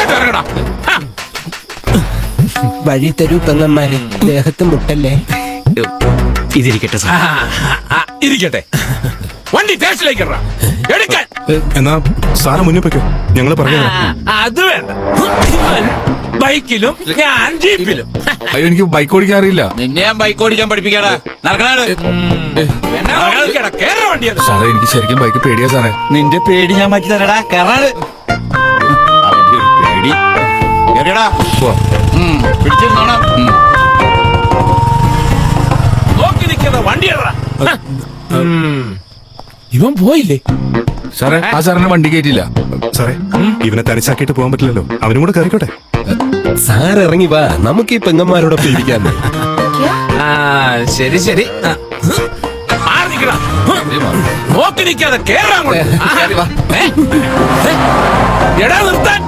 ഇങ്ങോട്ട് ഇറങ്ങടാ വഴി തരൂ പെങ്ങന്മാര് ദേഹത്ത് മുട്ടല്ലേ? ഇതിരിക്കട്ടെ ആ, സാർ ഇരിക്കട്ടെ വണ്ടി സ്റ്റേഷനിലേക്ക് എടുക്കാൻ എന്നാ സാറ് ഞങ്ങൾ ആ, പറഞ്ഞു അത് വേണ്ട. ബൈക്കിലും ഞാൻ ജീപ്പിലും. അയ്യോ എനിക്ക് ബൈക്ക് ഓടിക്കാൻ അറിയില്ല നിന്നെ ഞാൻ ബൈക്ക് ഓടിക്കാൻ പഠിപ്പിക്കാടാ. സാറേ എനിക്ക് ശരിക്കും ബൈക്ക് പേടിയാ സാറേ. നിന്റെ പേടി ഞാൻ മാറ്റി തരടാ. കയറാട്. കേറിയടാ പിടിച്ചിരുന്നോണം നോക്കി നിൽക്കുന്ന വണ്ടി ഇവൻ പോയില്ലേ? സാറേ ആ സാറിനെ വണ്ടി കയറ്റില്ല സാറേ ഇവനെ തനിച്ചാക്കിയിട്ട് പോകാൻ പറ്റില്ലല്ലോ. അവനും കൂടെ കയറിക്കോട്ടെ. സാർ ഇറങ്ങി വാ. നമുക്ക് ഈ പെങ്ങന്മാരോടൊപ്പം ഇരിക്കാൻ. ആ ശരി ശരി. നോക്കി നിൽക്കാതെ കേറാൻ എടാ നിർത്താൻ.